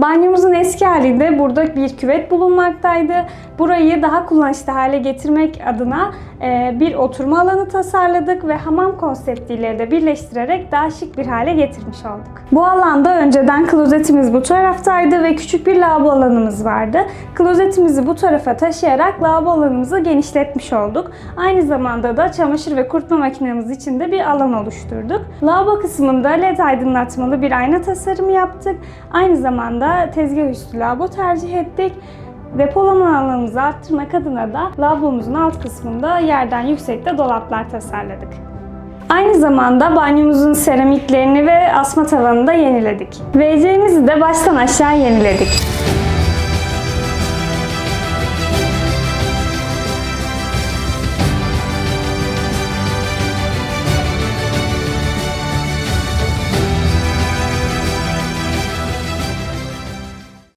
Banyomuzun eski halinde burada bir küvet bulunmaktaydı. Burayı daha kullanışlı hale getirmek adına bir oturma alanı tasarladık ve hamam konseptiyle de birleştirerek daha şık bir hale getirmiş olduk. Bu alanda önceden klozetimiz bu taraftaydı ve küçük bir lavabo alanımız vardı. Klozetimizi bu tarafa taşıyarak lavabo alanımızı genişletmiş olduk. Aynı zamanda da çamaşır ve kurutma makinemiz için de bir alan oluşturduk. Lavabo kısmında led aydınlatmalı bir ayna tasarımı yaptık. Aynı zamanda tezgah üstü lavabo tercih ettik. Depolama alanımızı arttırmak adına da lavabomuzun alt kısmında yerden yüksekte dolaplar tasarladık. Aynı zamanda banyomuzun seramiklerini ve asma tavanını da yeniledik. WC'mizi de baştan aşağı yeniledik.